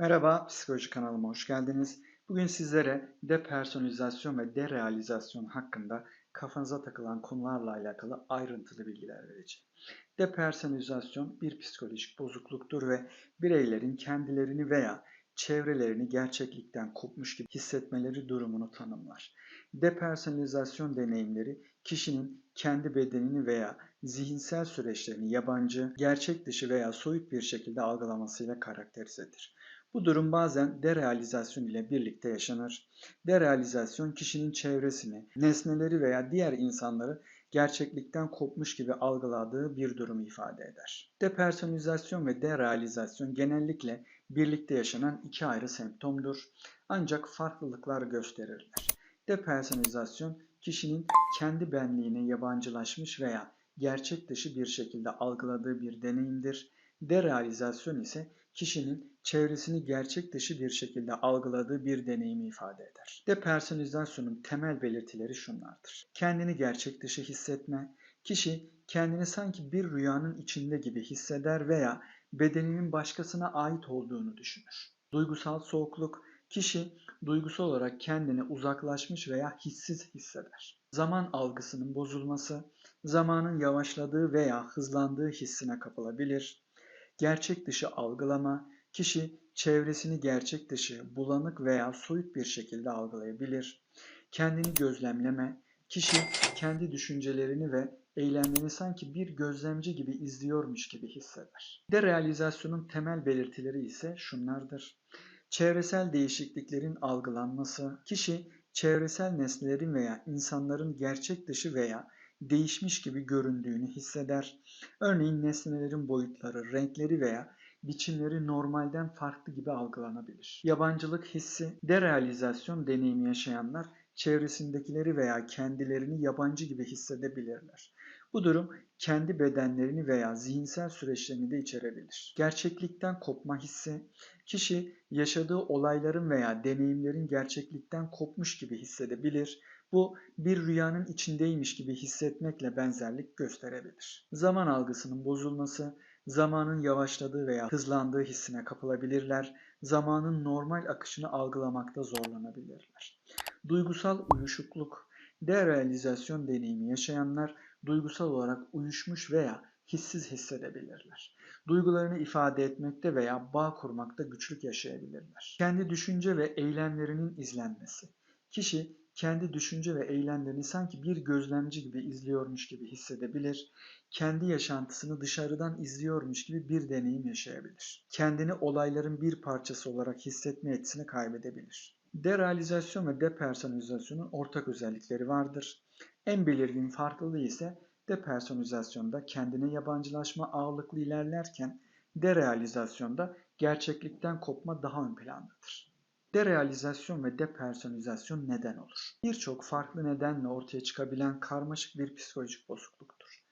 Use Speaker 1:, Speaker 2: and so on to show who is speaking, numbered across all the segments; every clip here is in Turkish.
Speaker 1: Merhaba, Psikoloji kanalıma hoş geldiniz. Bugün sizlere depersonalizasyon ve derealizasyon hakkında kafanıza takılan konularla alakalı ayrıntılı bilgiler vereceğim. Depersonalizasyon bir psikolojik bozukluktur ve bireylerin kendilerini veya çevrelerini gerçeklikten kopmuş gibi hissetmeleri durumunu tanımlar. Depersonalizasyon deneyimleri kişinin kendi bedenini veya zihinsel süreçlerini yabancı, gerçek dışı veya soyut bir şekilde algılamasıyla karakterizedir. Bu durum bazen derealizasyon ile birlikte yaşanır. Derealizasyon kişinin çevresini, nesneleri veya diğer insanları gerçeklikten kopmuş gibi algıladığı bir durumu ifade eder. Depersonalizasyon ve derealizasyon genellikle birlikte yaşanan iki ayrı semptomdur. Ancak farklılıklar gösterirler. Depersonalizasyon kişinin kendi benliğine yabancılaşmış veya gerçek dışı bir şekilde algıladığı bir deneyimdir. Derealizasyon ise kişinin çevresini gerçek dışı bir şekilde algıladığı bir deneyimi ifade eder. Depersonalizasyonun temel belirtileri şunlardır. Kendini gerçek dışı hissetme, kişi kendini sanki bir rüyanın içinde gibi hisseder veya bedeninin başkasına ait olduğunu düşünür. Duygusal soğukluk, kişi duygusal olarak kendini uzaklaşmış veya hissiz hisseder. Zaman algısının bozulması, zamanın yavaşladığı veya hızlandığı hissine kapılabilir. Gerçek dışı algılama, kişi çevresini gerçek dışı, bulanık veya soyut bir şekilde algılayabilir. Kendini gözlemleme, kişi kendi düşüncelerini ve eylemlerini sanki bir gözlemci gibi izliyormuş gibi hisseder. Derealizasyonun temel belirtileri ise şunlardır. Çevresel değişikliklerin algılanması, kişi çevresel nesnelerin veya insanların gerçek dışı veya değişmiş gibi göründüğünü hisseder. Örneğin nesnelerin boyutları, renkleri veya biçimleri normalden farklı gibi algılanabilir. Yabancılık hissi, derealizasyon deneyimi yaşayanlar çevresindekileri veya kendilerini yabancı gibi hissedebilirler. Bu durum kendi bedenlerini veya zihinsel süreçlerini de içerebilir. Gerçeklikten kopma hissi, kişi yaşadığı olayların veya deneyimlerin gerçeklikten kopmuş gibi hissedebilir. Bu bir rüyanın içindeymiş gibi hissetmekle benzerlik gösterebilir. Zaman algısının bozulması, zamanın yavaşladığı veya hızlandığı hissine kapılabilirler. Zamanın normal akışını algılamakta zorlanabilirler. Duygusal uyuşukluk, derealizasyon deneyimi yaşayanlar duygusal olarak uyuşmuş veya hissiz hissedebilirler. Duygularını ifade etmekte veya bağ kurmakta güçlük yaşayabilirler. Kendi düşünce ve eylemlerinin izlenmesi. Kişi kendi düşünce ve eylemlerini sanki bir gözlemci gibi izliyormuş gibi hissedebilir. Kendi yaşantısını dışarıdan izliyormuş gibi bir deneyim yaşayabilir. Kendini olayların bir parçası olarak hissetme etkisini kaybedebilir. Derealizasyon ve depersonalizasyonun ortak özellikleri vardır. En belirgin farklılığı ise depersonalizasyonda kendine yabancılaşma ağırlıklı ilerlerken derealizasyonda gerçeklikten kopma daha ön plandadır. Derealizasyon ve depersonalizasyon neden olur? Birçok farklı nedenle ortaya çıkabilen karmaşık bir psikolojik bozukluktur.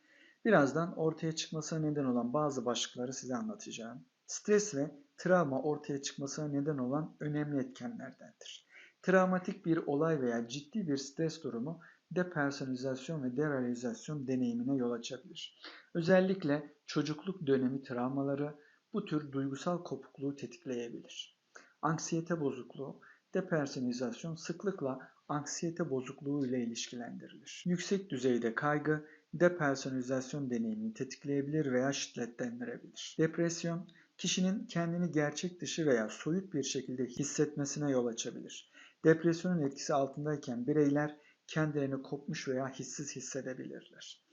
Speaker 1: Birazdan ortaya çıkmasına neden olan bazı başlıkları size anlatacağım. Stres ve travma ortaya çıkmasına neden olan önemli etkenlerdendir. Travmatik bir olay veya ciddi bir stres durumu depersonalizasyon ve derealizasyon deneyimine yol açabilir. Özellikle çocukluk dönemi travmaları bu tür duygusal kopukluğu tetikleyebilir. Anksiyete bozukluğu, depersonalizasyon sıklıkla anksiyete bozukluğu ile ilişkilendirilir. Yüksek düzeyde kaygı, depersonalizasyon deneyimini tetikleyebilir veya şiddetlendirebilir. Depresyon, kişinin kendini gerçek dışı veya soyut bir şekilde hissetmesine yol açabilir. Depresyonun etkisi altındayken bireyler kendilerini kopmuş veya hissiz hissedebilirler.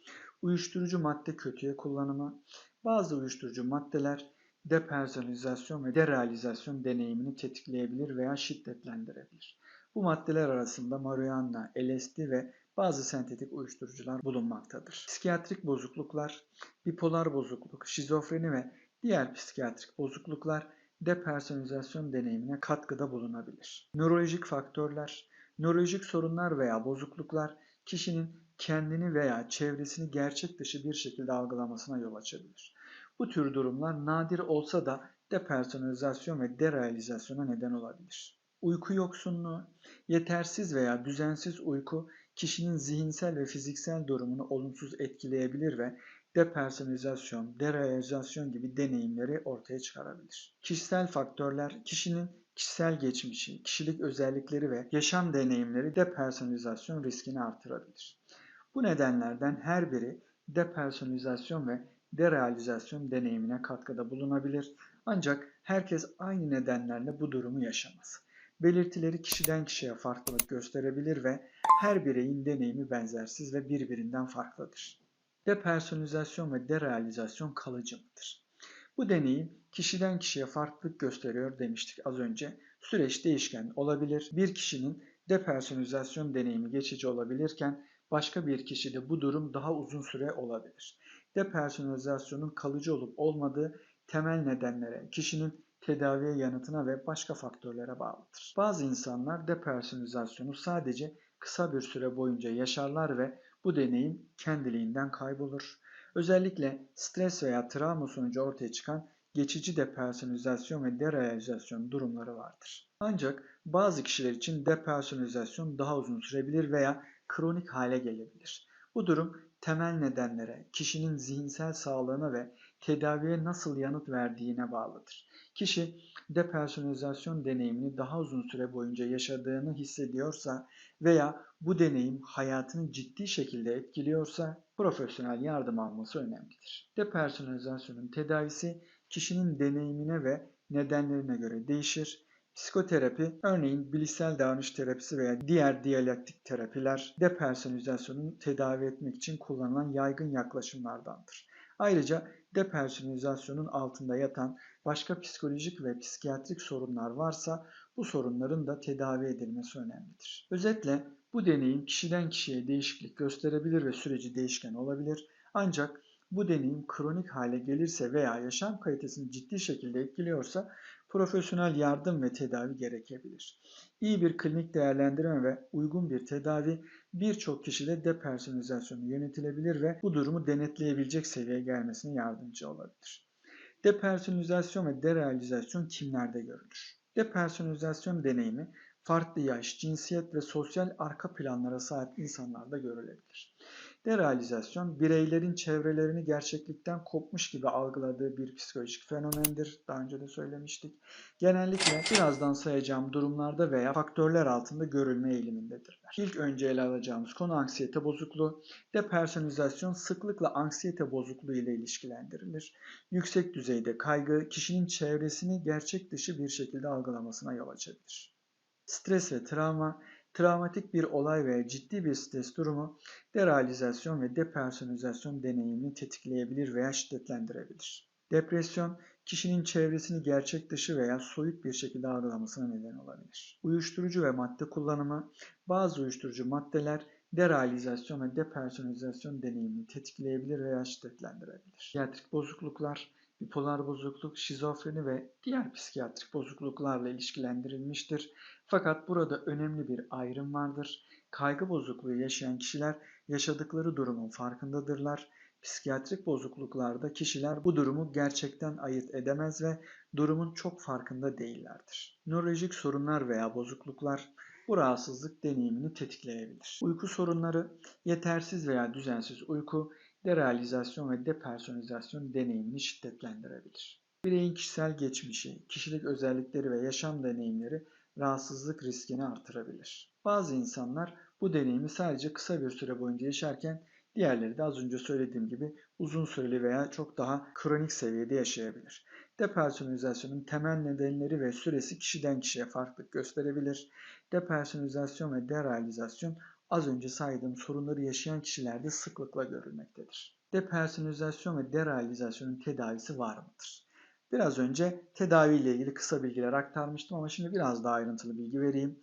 Speaker 1: Uyuşturucu madde kötüye kullanımı, bazı uyuşturucu maddeler depersonalizasyon ve derealizasyon deneyimini tetikleyebilir veya şiddetlendirebilir. Bu maddeler arasında marihuana, LSD ve bazı sentetik uyuşturucular bulunmaktadır. Psikiyatrik bozukluklar, bipolar bozukluk, şizofreni ve diğer psikiyatrik bozukluklar depersonalizasyon deneyimine katkıda bulunabilir. Nörolojik faktörler, nörolojik sorunlar veya bozukluklar kişinin kendini veya çevresini gerçek dışı bir şekilde algılamasına yol açabilir. Bu tür durumlar nadir olsa da depersonalizasyon ve derealizasyona neden olabilir. Uyku yoksunluğu, yetersiz veya düzensiz uyku kişinin zihinsel ve fiziksel durumunu olumsuz etkileyebilir ve depersonalizasyon, derealizasyon gibi deneyimleri ortaya çıkarabilir. Kişisel faktörler kişinin kişisel geçmişi, kişilik özellikleri ve yaşam deneyimleri depersonalizasyon riskini artırabilir. Bu nedenlerden her biri depersonalizasyon ve derealizasyon deneyimine katkıda bulunabilir. Ancak herkes aynı nedenlerle bu durumu yaşamaz. Belirtileri kişiden kişiye farklılık gösterebilir ve her bireyin deneyimi benzersiz ve birbirinden farklıdır. Depersonalizasyon ve derealizasyon kalıcı mıdır? Bu deneyim kişiden kişiye farklılık gösteriyor demiştik az önce. Süreç değişken olabilir. Bir kişinin depersonalizasyon deneyimi geçici olabilirken başka bir kişide bu durum daha uzun süre olabilir. Depersonalizasyonun kalıcı olup olmadığı temel nedenlere, kişinin tedaviye yanıtına ve başka faktörlere bağlıdır. Bazı insanlar depersonalizasyonu sadece kısa bir süre boyunca yaşarlar ve bu deneyim kendiliğinden kaybolur. Özellikle stres veya travma sonucu ortaya çıkan geçici depersonalizasyon ve derealizasyon durumları vardır. Ancak bazı kişiler için depersonalizasyon daha uzun sürebilir veya kronik hale gelebilir. Bu durum temel nedenlere, kişinin zihinsel sağlığına ve tedaviye nasıl yanıt verdiğine bağlıdır. Kişi depersonalizasyon deneyimini daha uzun süre boyunca yaşadığını hissediyorsa veya bu deneyim hayatını ciddi şekilde etkiliyorsa profesyonel yardım alması önemlidir. Depersonalizasyonun tedavisi kişinin deneyimine ve nedenlerine göre değişir. Psikoterapi, örneğin bilişsel davranış terapisi veya diğer diyalektik terapiler depersonalizasyonu tedavi etmek için kullanılan yaygın yaklaşımlardandır. Ayrıca depersonalizasyonun altında yatan başka psikolojik ve psikiyatrik sorunlar varsa bu sorunların da tedavi edilmesi önemlidir. Özetle bu deneyim kişiden kişiye değişiklik gösterebilir ve süreci değişken olabilir. Ancak bu deneyim kronik hale gelirse veya yaşam kalitesini ciddi şekilde etkiliyorsa profesyonel yardım ve tedavi gerekebilir. İyi bir klinik değerlendirme ve uygun bir tedavi birçok kişide depersonalizasyonu yönetilebilir ve bu durumu denetleyebilecek seviyeye gelmesine yardımcı olabilir. Depersonalizasyon ve derealizasyon kimlerde görülür? Depersonalizasyon deneyimi farklı yaş, cinsiyet ve sosyal arka planlara sahip insanlarda görülebilir. Derealizasyon, bireylerin çevrelerini gerçeklikten kopmuş gibi algıladığı bir psikolojik fenomendir. Daha önce de söylemiştik. Genellikle birazdan sayacağım durumlarda veya faktörler altında görülme eğilimindedirler. İlk önce ele alacağımız konu anksiyete bozukluğu. Depersonalizasyon sıklıkla anksiyete bozukluğu ile ilişkilendirilir. Yüksek düzeyde kaygı kişinin çevresini gerçek dışı bir şekilde algılamasına yol açabilir. Stres ve travma Travmatik bir olay veya ciddi bir stres durumu derealizasyon ve depersonalizasyon deneyimini tetikleyebilir veya şiddetlendirebilir. Depresyon, kişinin çevresini gerçek dışı veya soyut bir şekilde algılamasına neden olabilir. Uyuşturucu ve madde kullanımı, bazı uyuşturucu maddeler derealizasyon ve depersonalizasyon deneyimini tetikleyebilir veya şiddetlendirebilir. Psikiyatrik bozukluklar, bipolar bozukluk, şizofreni ve diğer psikiyatrik bozukluklarla ilişkilendirilmiştir. Fakat burada önemli bir ayrım vardır. Kaygı bozukluğu yaşayan kişiler yaşadıkları durumun farkındadırlar. Psikiyatrik bozukluklarda kişiler bu durumu gerçekten ayırt edemez ve durumun çok farkında değillerdir. Nörolojik sorunlar veya bozukluklar bu rahatsızlık deneyimini tetikleyebilir. Uyku sorunları, yetersiz veya düzensiz uyku, derealizasyon ve depersonalizasyon deneyimini şiddetlendirebilir. Bireyin kişisel geçmişi, kişilik özellikleri ve yaşam deneyimleri rahatsızlık riskini artırabilir. Bazı insanlar bu deneyimi sadece kısa bir süre boyunca yaşarken diğerleri de az önce söylediğim gibi uzun süreli veya çok daha kronik seviyede yaşayabilir. Depersonalizasyonun temel nedenleri ve süresi kişiden kişiye farklılık gösterebilir. Depersonalizasyon ve derealizasyon az önce saydığım sorunları yaşayan kişilerde sıklıkla görülmektedir. Depersonalizasyon ve derealizasyonun tedavisi var mıdır? Biraz önce tedavi ile ilgili kısa bilgiler aktarmıştım ama şimdi biraz daha ayrıntılı bilgi vereyim.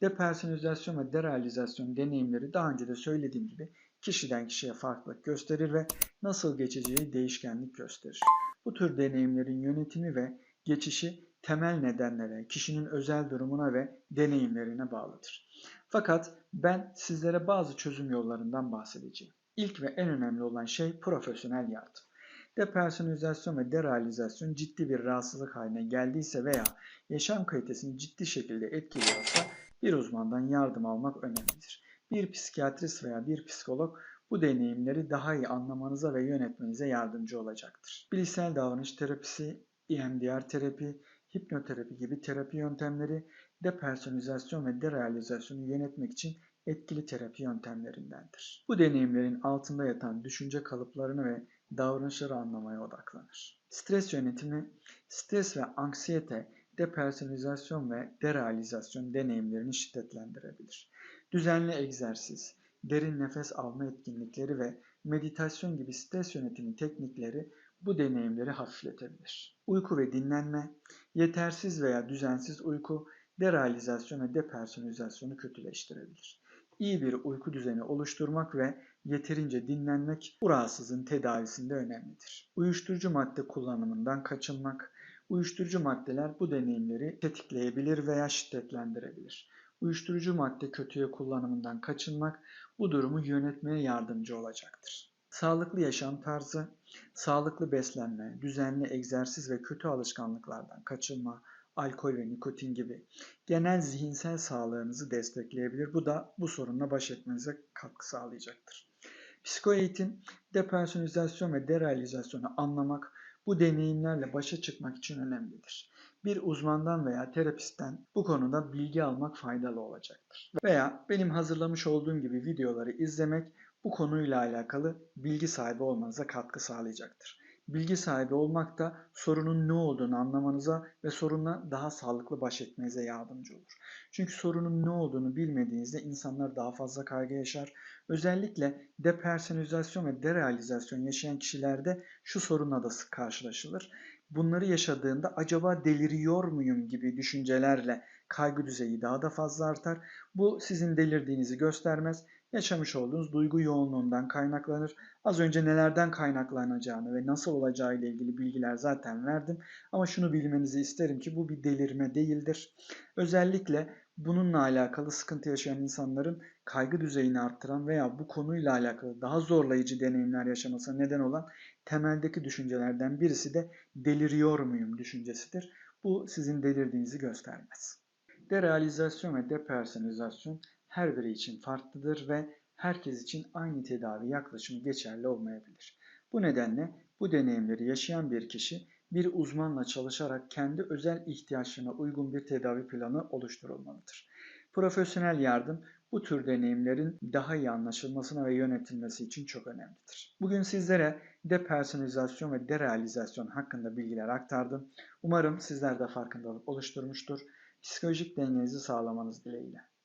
Speaker 1: Depersonalizasyon ve derealizasyon deneyimleri daha önce de söylediğim gibi kişiden kişiye farklılık gösterir ve nasıl geçeceği değişkenlik gösterir. Bu tür deneyimlerin yönetimi ve geçişi temel nedenlere, kişinin özel durumuna ve deneyimlerine bağlıdır. Fakat ben sizlere bazı çözüm yollarından bahsedeceğim. İlk ve en önemli olan şey profesyonel yardım. Depersonalizasyon ve derealizasyon ciddi bir rahatsızlık haline geldiyse veya yaşam kalitesini ciddi şekilde etkiliyorsa bir uzmandan yardım almak önemlidir. Bir psikiyatrist veya bir psikolog bu deneyimleri daha iyi anlamanıza ve yönetmenize yardımcı olacaktır. Bilişsel davranış terapisi, EMDR terapi, hipnoterapi gibi terapi yöntemleri depersonalizasyon ve derealizasyonu yönetmek için etkili terapi yöntemlerindendir. Bu deneyimlerin altında yatan düşünce kalıplarını ve davranışları anlamaya odaklanır. Stres yönetimi, stres ve anksiyete, depersonalizasyon ve derealizasyon deneyimlerini şiddetlendirebilir. Düzenli egzersiz, derin nefes alma etkinlikleri ve meditasyon gibi stres yönetimi teknikleri bu deneyimleri hafifletebilir. Uyku ve dinlenme, yetersiz veya düzensiz uyku, derealizasyon ve depersonalizasyonu kötüleştirebilir. İyi bir uyku düzeni oluşturmak ve yeterince dinlenmek bu rahatsızlığın tedavisinde önemlidir. Uyuşturucu madde kullanımından kaçınmak, uyuşturucu maddeler bu deneyimleri tetikleyebilir veya şiddetlendirebilir. Uyuşturucu madde kötüye kullanımından kaçınmak bu durumu yönetmeye yardımcı olacaktır. Sağlıklı yaşam tarzı, sağlıklı beslenme, düzenli egzersiz ve kötü alışkanlıklardan kaçınma, alkol ve nikotin gibi genel zihinsel sağlığınızı destekleyebilir. Bu da bu sorunla baş etmenize katkı sağlayacaktır. Psikoeğitim, depersonalizasyon ve derealizasyonu anlamak, bu deneyimlerle başa çıkmak için önemlidir. Bir uzmandan veya terapistten bu konuda bilgi almak faydalı olacaktır. Veya benim hazırlamış olduğum gibi videoları izlemek bu konuyla alakalı bilgi sahibi olmanıza katkı sağlayacaktır. Bilgi sahibi olmak da sorunun ne olduğunu anlamanıza ve sorunla daha sağlıklı baş etmenize yardımcı olur. Çünkü sorunun ne olduğunu bilmediğinizde insanlar daha fazla kaygı yaşar. Özellikle depersonalizasyon ve derealizasyon yaşayan kişilerde şu sorunla da sık karşılaşılır. Bunları yaşadığında acaba deliriyor muyum gibi düşüncelerle kaygı düzeyi daha da fazla artar. Bu sizin delirdiğinizi göstermez yaşamış olduğunuz duygu yoğunluğundan kaynaklanır. Az önce nelerden kaynaklanacağını ve nasıl olacağı ile ilgili bilgiler zaten verdim. Ama şunu bilmenizi isterim ki bu bir delirme değildir. Özellikle bununla alakalı sıkıntı yaşayan insanların kaygı düzeyini arttıran veya bu konuyla alakalı daha zorlayıcı deneyimler yaşamasına neden olan temeldeki düşüncelerden birisi de deliriyor muyum düşüncesidir. Bu sizin delirdiğinizi göstermez. Derealizasyon ve depersonalizasyon her biri için farklıdır ve herkes için aynı tedavi yaklaşımı geçerli olmayabilir. Bu nedenle bu deneyimleri yaşayan bir kişi bir uzmanla çalışarak kendi özel ihtiyaçlarına uygun bir tedavi planı oluşturulmalıdır. Profesyonel yardım bu tür deneyimlerin daha iyi anlaşılmasına ve yönetilmesi için çok önemlidir. Bugün sizlere depersonalizasyon ve derealizasyon hakkında bilgiler aktardım. Umarım sizler de farkındalık oluşturmuştur. Psikolojik dengenizi sağlamanız dileğiyle.